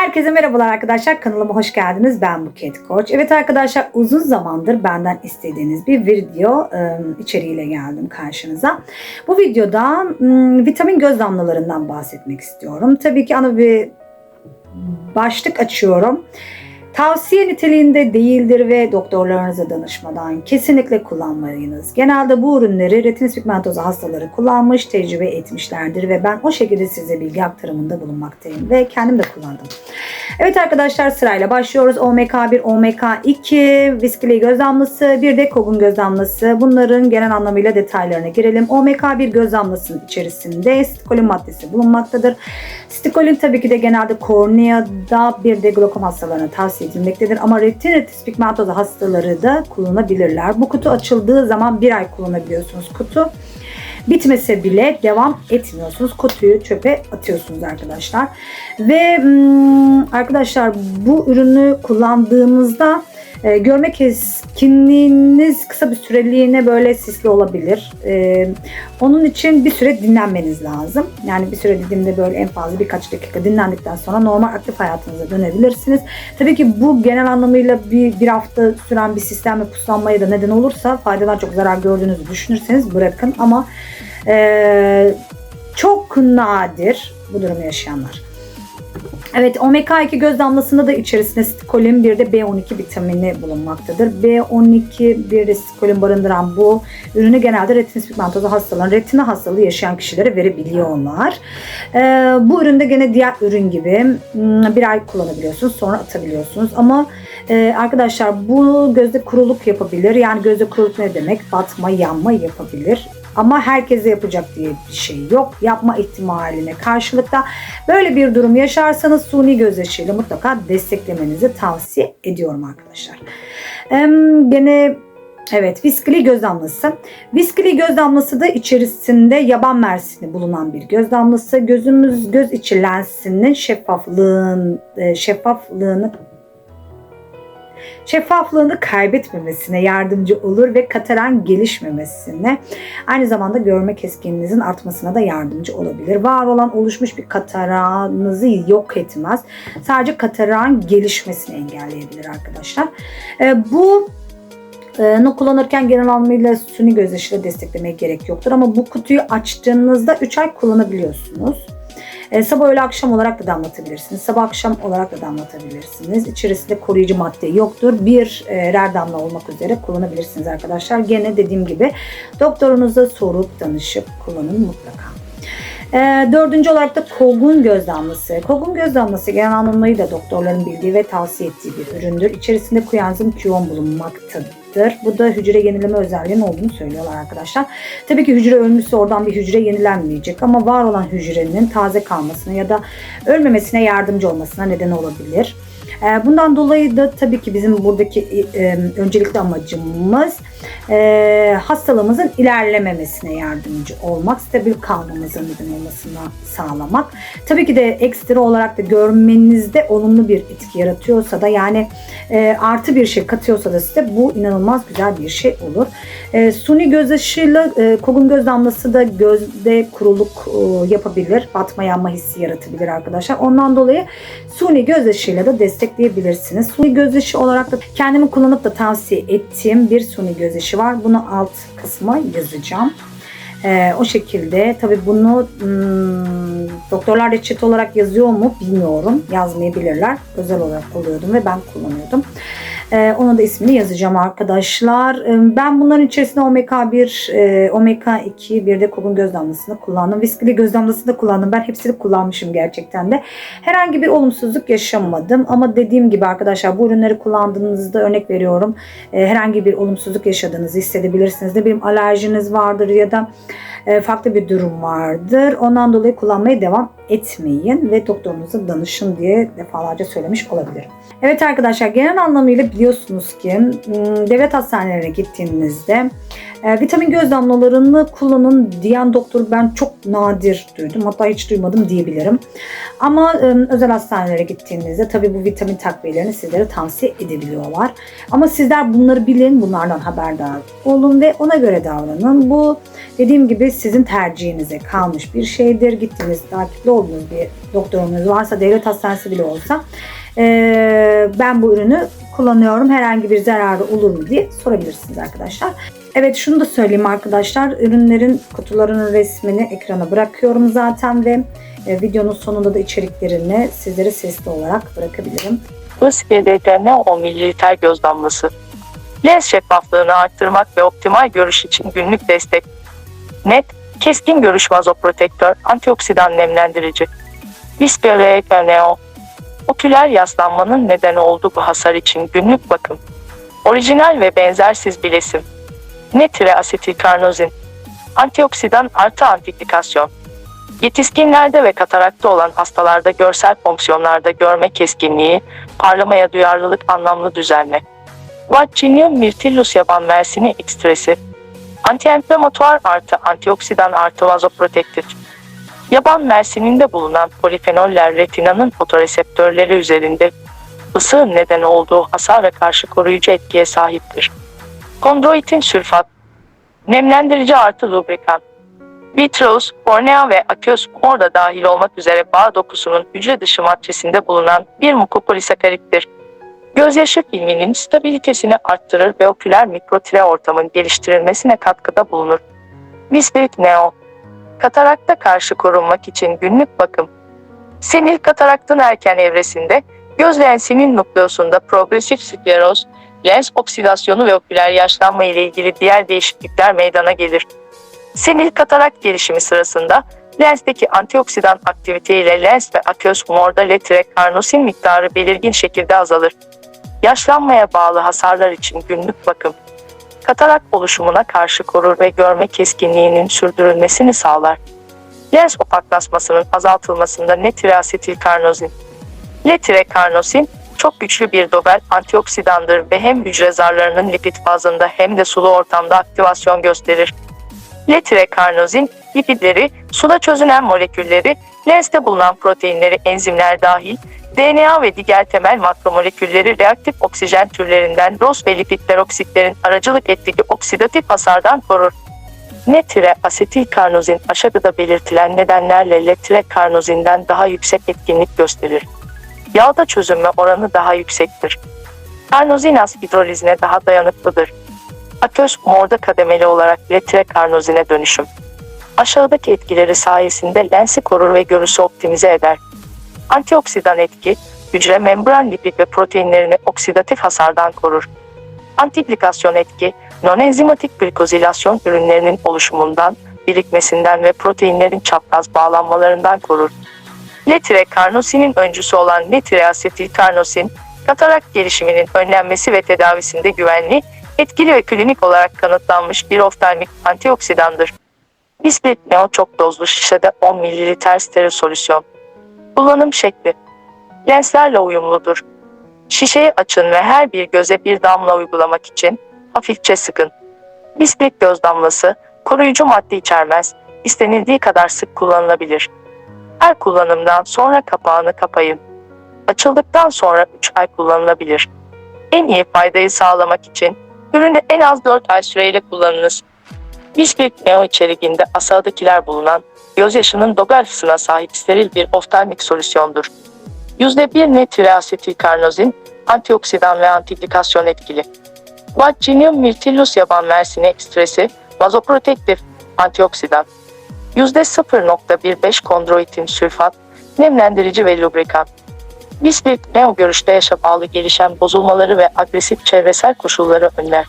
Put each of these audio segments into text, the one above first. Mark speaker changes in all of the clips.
Speaker 1: Herkese merhabalar arkadaşlar. Kanalıma hoş geldiniz. Ben Buket Koç. Evet arkadaşlar uzun zamandır benden istediğiniz bir video e, içeriğiyle geldim karşınıza. Bu videoda m, vitamin göz damlalarından bahsetmek istiyorum. Tabii ki ana bir başlık açıyorum. Tavsiye niteliğinde değildir ve doktorlarınıza danışmadan kesinlikle kullanmayınız. Genelde bu ürünleri retinitis pigmentosa hastaları kullanmış, tecrübe etmişlerdir ve ben o şekilde size bilgi aktarımında bulunmaktayım ve kendim de kullandım. Evet arkadaşlar sırayla başlıyoruz. OMK1, OMK2, viskili göz damlası, bir de kogun göz damlası. Bunların genel anlamıyla detaylarına girelim. OMK1 göz damlasının içerisinde stikolin maddesi bulunmaktadır. Stikolin tabii ki de genelde korneada bir de glokom hastalarına tavsiye edilmektedir. Ama retinitis pigmentosa hastaları da kullanabilirler. Bu kutu açıldığı zaman bir ay kullanabiliyorsunuz kutu. Bitmese bile devam etmiyorsunuz. Kutuyu çöpe atıyorsunuz arkadaşlar. Ve hmm, arkadaşlar bu ürünü kullandığımızda e, görme keskinliğiniz kısa bir süreliğine böyle sisli olabilir. E, onun için bir süre dinlenmeniz lazım. Yani bir süre dediğimde böyle en fazla birkaç dakika dinlendikten sonra normal aktif hayatınıza dönebilirsiniz. Tabii ki bu genel anlamıyla bir, bir hafta süren bir sistem ve puslanmaya da neden olursa faydadan çok zarar gördüğünüzü düşünürseniz bırakın. Ama e, çok nadir bu durumu yaşayanlar. Evet omega-2 göz damlasında da içerisinde stikolin bir de B12 vitamini bulunmaktadır. B12 bir de stikolin barındıran bu ürünü genelde retinitis pigmentosa hastaların retina hastalığı yaşayan kişilere verebiliyorlar. Ee, bu üründe gene diğer ürün gibi hmm, bir ay kullanabiliyorsunuz sonra atabiliyorsunuz ama e, arkadaşlar bu gözde kuruluk yapabilir. Yani gözde kuruluk ne demek? Batma, yanma yapabilir. Ama herkese yapacak diye bir şey yok. Yapma ihtimaline karşılıkta böyle bir durum yaşarsanız suni gözyaşıyla mutlaka desteklemenizi tavsiye ediyorum arkadaşlar. Ee, gene Evet, viskili göz damlası. Viskili göz damlası da içerisinde yaban mersini bulunan bir göz damlası. Gözümüz göz içi lensinin şeffaflığın e, şeffaflığını şeffaflığını kaybetmemesine yardımcı olur ve kataran gelişmemesine aynı zamanda görme keskinliğinizin artmasına da yardımcı olabilir. Var olan oluşmuş bir kataranınızı yok etmez. Sadece kataran gelişmesini engelleyebilir arkadaşlar. Ee, bu bunu kullanırken genel anlamıyla suni gözyaşıyla desteklemeye gerek yoktur. Ama bu kutuyu açtığınızda 3 ay kullanabiliyorsunuz. E, sabah öğle akşam olarak da damlatabilirsiniz. Sabah akşam olarak da damlatabilirsiniz. İçerisinde koruyucu madde yoktur. Bir e, rer damla olmak üzere kullanabilirsiniz arkadaşlar. Gene dediğim gibi doktorunuza sorup danışıp kullanın mutlaka. E, dördüncü olarak da kogun göz damlası. Kogun göz damlası genel anlamıyla doktorların bildiği ve tavsiye ettiği bir üründür. İçerisinde kuyanzım kiyon bulunmaktadır. Bu da hücre yenileme özelliğinin olduğunu söylüyorlar arkadaşlar. Tabii ki hücre ölmüşse oradan bir hücre yenilenmeyecek ama var olan hücrenin taze kalmasına ya da ölmemesine yardımcı olmasına neden olabilir. Ee, bundan dolayı da tabii ki bizim buradaki e, öncelikli amacımız e, hastalığımızın ilerlememesine yardımcı olmak, stabil kalmamıza neden olmasına sağlamak. Tabii ki de ekstra olarak da görmenizde olumlu bir etki yaratıyorsa da yani e, artı bir şey katıyorsa da size bu inanılmaz güzel bir şey olur. Suni göz ışığıyla kogun göz damlası da gözde kuruluk yapabilir. Batma yanma hissi yaratabilir arkadaşlar. Ondan dolayı suni göz ışığıyla da destekleyebilirsiniz. Suni göz olarak da kendimi kullanıp da tavsiye ettiğim bir suni göz var. Bunu alt kısma yazacağım. Ee, o şekilde tabi bunu hmm, doktorlar reçete olarak yazıyor mu bilmiyorum. Yazmayabilirler. Özel olarak alıyordum ve ben kullanıyordum. Ee, ona da ismini yazacağım arkadaşlar. Ee, ben bunların içerisinde omega 1, e, omega 2, bir de kogun göz damlasını kullandım. Viskili göz damlasını da kullandım. Ben hepsini kullanmışım gerçekten de. Herhangi bir olumsuzluk yaşamadım. Ama dediğim gibi arkadaşlar bu ürünleri kullandığınızda örnek veriyorum. E, herhangi bir olumsuzluk yaşadığınızı hissedebilirsiniz. Ne bileyim alerjiniz vardır ya da e, farklı bir durum vardır. Ondan dolayı kullanmaya devam etmeyin ve doktorunuza danışın diye defalarca söylemiş olabilirim. Evet arkadaşlar genel anlamıyla biliyorsunuz ki m, devlet hastanelerine gittiğinizde e, vitamin göz damlalarını kullanın diyen doktor ben çok nadir duydum. Hatta hiç duymadım diyebilirim. Ama e, özel hastanelere gittiğinizde tabii bu vitamin takviyelerini sizlere tavsiye edebiliyorlar. Ama sizler bunları bilin, bunlardan haberdar olun ve ona göre davranın. Bu dediğim gibi sizin tercihinize kalmış bir şeydir. Gittiğiniz, takipli olduğunuz bir doktorunuz varsa, devlet hastanesi bile olsa e, ben bu ürünü kullanıyorum. Herhangi bir zararı olur mu diye sorabilirsiniz arkadaşlar. Evet şunu da söyleyeyim arkadaşlar. Ürünlerin kutularının resmini ekrana bırakıyorum zaten ve e, videonun sonunda da içeriklerini sizlere sesli olarak bırakabilirim.
Speaker 2: ISPD'de 10 mililiter göz damlası. Lens şeffaflığını arttırmak ve optimal görüş için günlük destek. Net, keskin görüş vazoprotektör, antioksidan nemlendirici. Bispireo Oküler yaslanmanın neden olduğu bu hasar için günlük bakım. Orijinal ve benzersiz bilesim. Netre asetilkarnozin. Antioksidan artı antiklikasyon. Yetişkinlerde ve katarakta olan hastalarda görsel fonksiyonlarda görme keskinliği, parlamaya duyarlılık anlamlı düzenle. Vaccinium myrtillus yaban mersini ekstresi. Antienflamatuar artı antioksidan artı vazoprotektif. Yaban mersininde bulunan polifenoller retinanın fotoreseptörleri üzerinde ısığın neden olduğu hasara karşı koruyucu etkiye sahiptir. Kondroitin sülfat, nemlendirici artı lubrikan. Vitreous, kornea ve aqueous orada dahil olmak üzere bağ dokusunun hücre dışı maddesinde bulunan bir mukopolisakarittir. Gözyaşı filminin stabilitesini arttırır ve oküler mikrotire ortamın geliştirilmesine katkıda bulunur. Bisbik Neo Katarakta karşı korunmak için günlük bakım. Senil kataraktın erken evresinde göz lensinin nukleosunda progresif skleroz, lens oksidasyonu ve oküler yaşlanma ile ilgili diğer değişiklikler meydana gelir. Senil katarakt gelişimi sırasında lensteki antioksidan aktivite ile lens ve aqueous humorda karnosin miktarı belirgin şekilde azalır. Yaşlanmaya bağlı hasarlar için günlük bakım. Katarak oluşumuna karşı korur ve görme keskinliğinin sürdürülmesini sağlar. Lens opaklaşmasının azaltılmasında netriasetilkarnozin. Letrikarnosin çok güçlü bir dobel antioksidandır ve hem hücre zarlarının lipid fazında hem de sulu ortamda aktivasyon gösterir. Letrikarnozin lipidleri, suda çözünen molekülleri, lenste bulunan proteinleri, enzimler dahil DNA ve diğer temel makromolekülleri reaktif oksijen türlerinden ROS ve lipid peroksitlerin aracılık ettiği oksidatif hasardan korur. Netre asetilkarnozin aşağıda belirtilen nedenlerle letrekarnozinden daha yüksek etkinlik gösterir. Yağda çözünme oranı daha yüksektir. Karnozinaz hidrolizine daha dayanıklıdır. Aköz morda kademeli olarak letrekarnozine dönüşüm. Aşağıdaki etkileri sayesinde lensi korur ve görüsü optimize eder. Antioksidan etki, hücre membran lipid ve proteinlerini oksidatif hasardan korur. Antiplikasyon etki, non-enzimatik glikozilasyon ürünlerinin oluşumundan, birikmesinden ve proteinlerin çapraz bağlanmalarından korur. Letre karnosinin öncüsü olan letre asetilkarnosin, katarak gelişiminin önlenmesi ve tedavisinde güvenli, etkili ve klinik olarak kanıtlanmış bir oftalmik antioksidandır. Bisplit neo çok dozlu şişede 10 ml steril solüsyon. Kullanım şekli. Lenslerle uyumludur. Şişeyi açın ve her bir göze bir damla uygulamak için hafifçe sıkın. Bisplit göz damlası koruyucu madde içermez, istenildiği kadar sık kullanılabilir. Her kullanımdan sonra kapağını kapayın. Açıldıktan sonra 3 ay kullanılabilir. En iyi faydayı sağlamak için ürünü en az 4 ay süreyle kullanınız. Bisplit Neo içeriğinde aşağıdakiler bulunan gözyaşının dogalfısına sahip steril bir oftalmik solüsyondur. %1 netriasetilkarnozin, antioksidan ve antiplikasyon etkili. Vaccinium myrtillus yaban mersini ekstresi, vazoprotektif, antioksidan. %0.15 kondroitin sülfat, nemlendirici ve lubrikan. Bisplit neo görüşte yaşa bağlı gelişen bozulmaları ve agresif çevresel koşulları önler.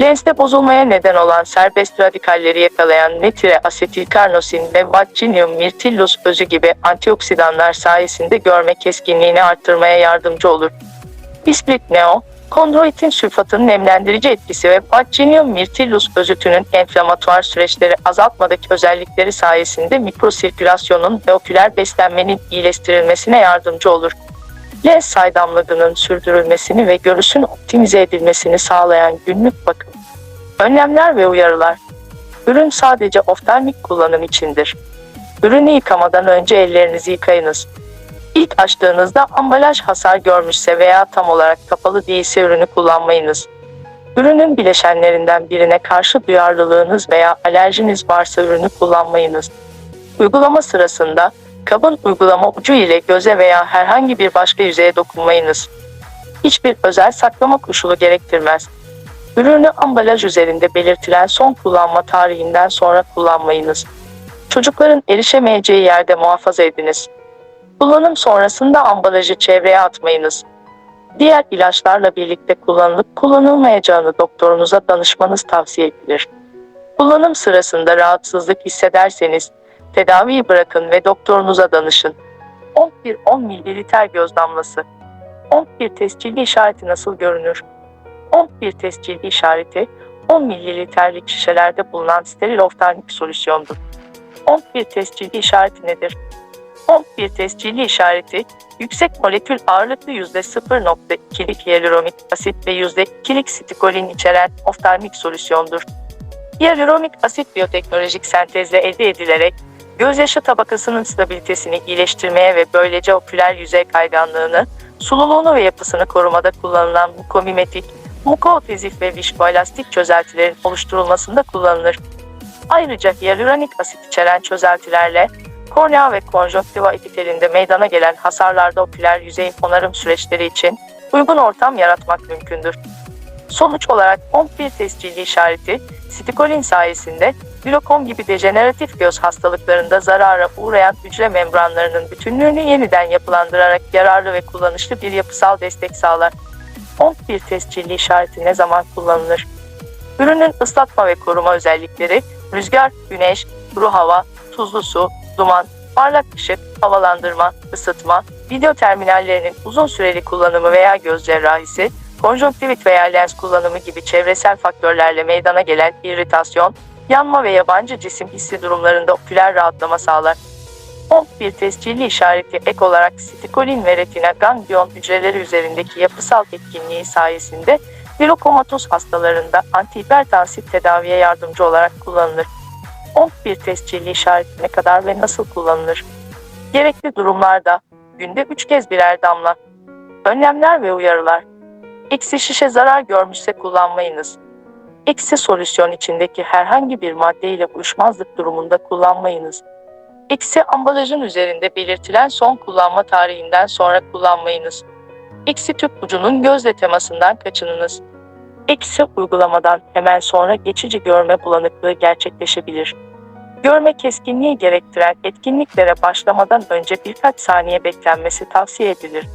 Speaker 2: Lenste bozulmaya neden olan serbest radikalleri yakalayan netre asetilkarnosin ve vaccinium myrtillus özü gibi antioksidanlar sayesinde görme keskinliğini arttırmaya yardımcı olur. Bisplit neo, kondroitin sülfatın nemlendirici etkisi ve vaccinium myrtillus özütünün enflamatuar süreçleri azaltmadaki özellikleri sayesinde mikrosirkülasyonun ve oküler beslenmenin iyileştirilmesine yardımcı olur. lens saydamlılığının sürdürülmesini ve görüşün optimize edilmesini sağlayan günlük bakım. Önlemler ve uyarılar. Ürün sadece oftalmik kullanım içindir. Ürünü yıkamadan önce ellerinizi yıkayınız. İlk açtığınızda ambalaj hasar görmüşse veya tam olarak kapalı değilse ürünü kullanmayınız. Ürünün bileşenlerinden birine karşı duyarlılığınız veya alerjiniz varsa ürünü kullanmayınız. Uygulama sırasında kabın uygulama ucu ile göze veya herhangi bir başka yüzeye dokunmayınız. Hiçbir özel saklama koşulu gerektirmez. Ürünü ambalaj üzerinde belirtilen son kullanma tarihinden sonra kullanmayınız. Çocukların erişemeyeceği yerde muhafaza ediniz. Kullanım sonrasında ambalajı çevreye atmayınız. Diğer ilaçlarla birlikte kullanılıp kullanılmayacağını doktorunuza danışmanız tavsiye edilir. Kullanım sırasında rahatsızlık hissederseniz tedaviyi bırakın ve doktorunuza danışın. 11-10 mililiter göz damlası. 11 tescilli işareti nasıl görünür? 11 tescilli işareti 10 mililitrelik şişelerde bulunan steril oftalmik solüsyondur. 11 tescilli işareti nedir? 11 tescilli işareti yüksek molekül ağırlıklı %0.2'lik hyaluronik asit ve %2'lik stikolin içeren oftalmik solüsyondur. Hyaluronik asit biyoteknolojik sentezle elde edilerek gözyaşı tabakasının stabilitesini iyileştirmeye ve böylece oküler yüzey kayganlığını, sululuğunu ve yapısını korumada kullanılan mukomimetik, mukootezif ve vişkoelastik çözeltilerin oluşturulmasında kullanılır. Ayrıca hyaluronik asit içeren çözeltilerle kornea ve konjonktiva epitelinde meydana gelen hasarlarda oküler yüzeyin onarım süreçleri için uygun ortam yaratmak mümkündür. Sonuç olarak 11 tescilli işareti, stikolin sayesinde glokom gibi dejeneratif göz hastalıklarında zarara uğrayan hücre membranlarının bütünlüğünü yeniden yapılandırarak yararlı ve kullanışlı bir yapısal destek sağlar. 11 tescilli işareti ne zaman kullanılır? Ürünün ıslatma ve koruma özellikleri, rüzgar, güneş, kuru hava, tuzlu su, duman, parlak ışık, havalandırma, ısıtma, video terminallerinin uzun süreli kullanımı veya göz cerrahisi, konjonktivit veya lens kullanımı gibi çevresel faktörlerle meydana gelen irritasyon, yanma ve yabancı cisim hissi durumlarında oküler rahatlama sağlar. 11 tescilli işareti ek olarak stikolin ve retina ganglion hücreleri üzerindeki yapısal etkinliği sayesinde glokomatuz hastalarında antihipertansif tedaviye yardımcı olarak kullanılır. 11 tescilli işareti ne kadar ve nasıl kullanılır? Gerekli durumlarda günde 3 kez birer damla. Önlemler ve uyarılar. Eksi şişe zarar görmüşse kullanmayınız. Eksi solüsyon içindeki herhangi bir madde ile uyuşmazlık durumunda kullanmayınız. Eksi ambalajın üzerinde belirtilen son kullanma tarihinden sonra kullanmayınız. Eksi tüp ucunun gözle temasından kaçınınız. Eksi uygulamadan hemen sonra geçici görme bulanıklığı gerçekleşebilir. Görme keskinliği gerektiren etkinliklere başlamadan önce birkaç saniye beklenmesi tavsiye edilir.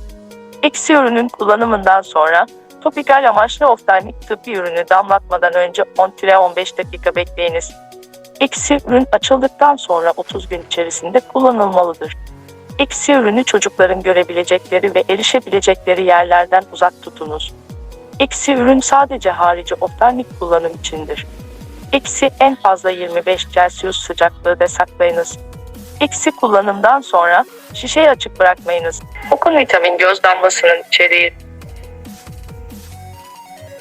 Speaker 2: Eksi ürünün kullanımından sonra topikal amaçlı oftalmik tıbbi ürünü damlatmadan önce 10-15 dakika bekleyiniz. Eksi ürün açıldıktan sonra 30 gün içerisinde kullanılmalıdır. Eksi ürünü çocukların görebilecekleri ve erişebilecekleri yerlerden uzak tutunuz. Eksi ürün sadece harici oftalmik kullanım içindir. Eksi en fazla 25 Celsius sıcaklığı da saklayınız. Eksi kullanımdan sonra şişeyi açık bırakmayınız. Okun vitamin göz damlasının içeriği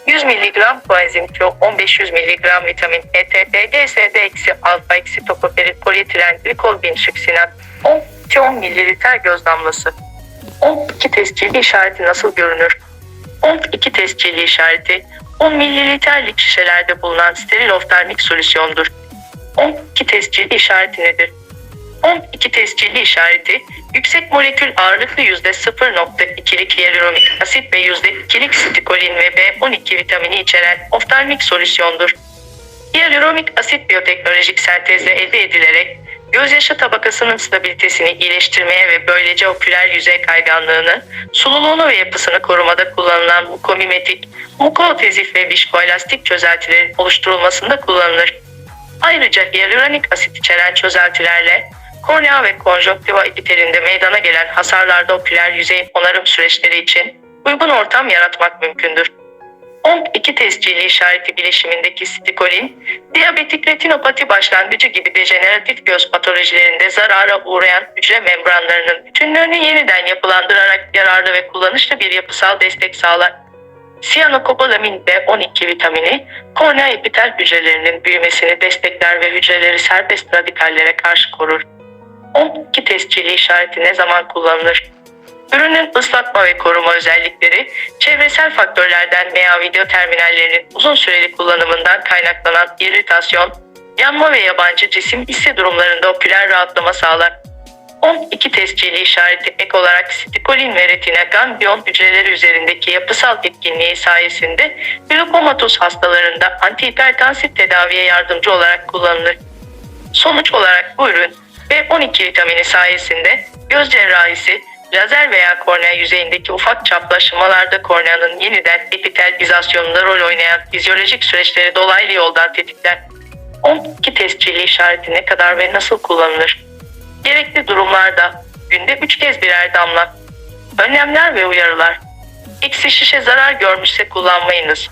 Speaker 2: 100 mg koenzim Q, 1500 mg vitamin E, ET, DGSD eksi alfa tokoperit polietilen glikol binşiksinat 10 mililiter göz damlası. 12 tescilli işareti nasıl görünür? 12 tescilli işareti 10 mililitrelik şişelerde bulunan steril oftalmik solüsyondur. 12 tescilli işareti nedir? 12 tescilli işareti yüksek molekül ağırlıklı %0.2'lik hyaluronik asit ve %2'lik stikolin ve B12 vitamini içeren oftalmik solüsyondur. Hyaluronik asit biyoteknolojik sentezle elde edilerek gözyaşı tabakasının stabilitesini iyileştirmeye ve böylece oküler yüzey kayganlığını, sululuğunu ve yapısını korumada kullanılan mukomimetik, mukootezif ve vişkoelastik çözeltilerin oluşturulmasında kullanılır. Ayrıca hyaluronik asit içeren çözeltilerle kornea ve konjonktiva epitelinde meydana gelen hasarlarda oküler yüzeyin onarım süreçleri için uygun ortam yaratmak mümkündür. 12 tescilli işareti bileşimindeki stikolin, diyabetik retinopati başlangıcı gibi dejeneratif göz patolojilerinde zarara uğrayan hücre membranlarının bütünlüğünü yeniden yapılandırarak yararlı ve kullanışlı bir yapısal destek sağlar. Siyanokobalamin B12 vitamini, kornea epitel hücrelerinin büyümesini destekler ve hücreleri serbest radikallere karşı korur. 12 tescilli işareti ne zaman kullanılır? Ürünün ıslatma ve koruma özellikleri, çevresel faktörlerden veya video terminallerinin uzun süreli kullanımından kaynaklanan iritasyon, yanma ve yabancı cisim hisse durumlarında oküler rahatlama sağlar. 12 tescilli işareti ek olarak stikolin ve retina ganglion hücreleri üzerindeki yapısal etkinliği sayesinde glokomatuz hastalarında antihipertansif tedaviye yardımcı olarak kullanılır. Sonuç olarak bu ürün B12 vitamini sayesinde göz cerrahisi, lazer veya kornea yüzeyindeki ufak çaplaşmalarda korneanın yeniden epitelizasyonunda rol oynayan fizyolojik süreçleri dolaylı yoldan tetikler. 12 tescilli işareti ne kadar ve nasıl kullanılır? Gerekli durumlarda günde 3 kez birer damla. Önlemler ve uyarılar. Eksi şişe zarar görmüşse kullanmayınız.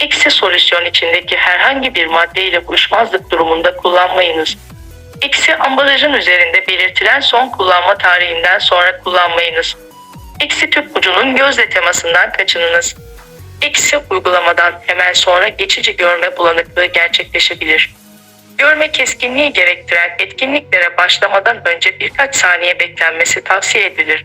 Speaker 2: Eksi solüsyon içindeki herhangi bir madde ile uyuşmazlık durumunda kullanmayınız. Eksi ambalajın üzerinde belirtilen son kullanma tarihinden sonra kullanmayınız. Eksi tüp ucunun gözle temasından kaçınınız. Eksi uygulamadan hemen sonra geçici görme bulanıklığı gerçekleşebilir. Görme keskinliği gerektiren etkinliklere başlamadan önce birkaç saniye beklenmesi tavsiye edilir.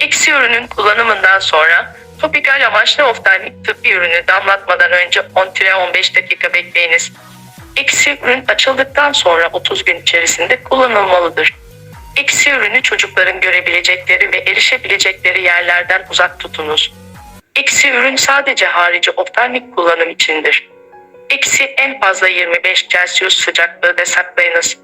Speaker 2: Eksi ürünün kullanımından sonra topikal amaçlı oftalmik tıbbi ürünü damlatmadan önce 10-15 dakika bekleyiniz. Eksi ürün açıldıktan sonra 30 gün içerisinde kullanılmalıdır. Eksi ürünü çocukların görebilecekleri ve erişebilecekleri yerlerden uzak tutunuz. Eksi ürün sadece harici oftalmik kullanım içindir. Eksi en fazla 25 Celsius sıcaklığı da saklayınız.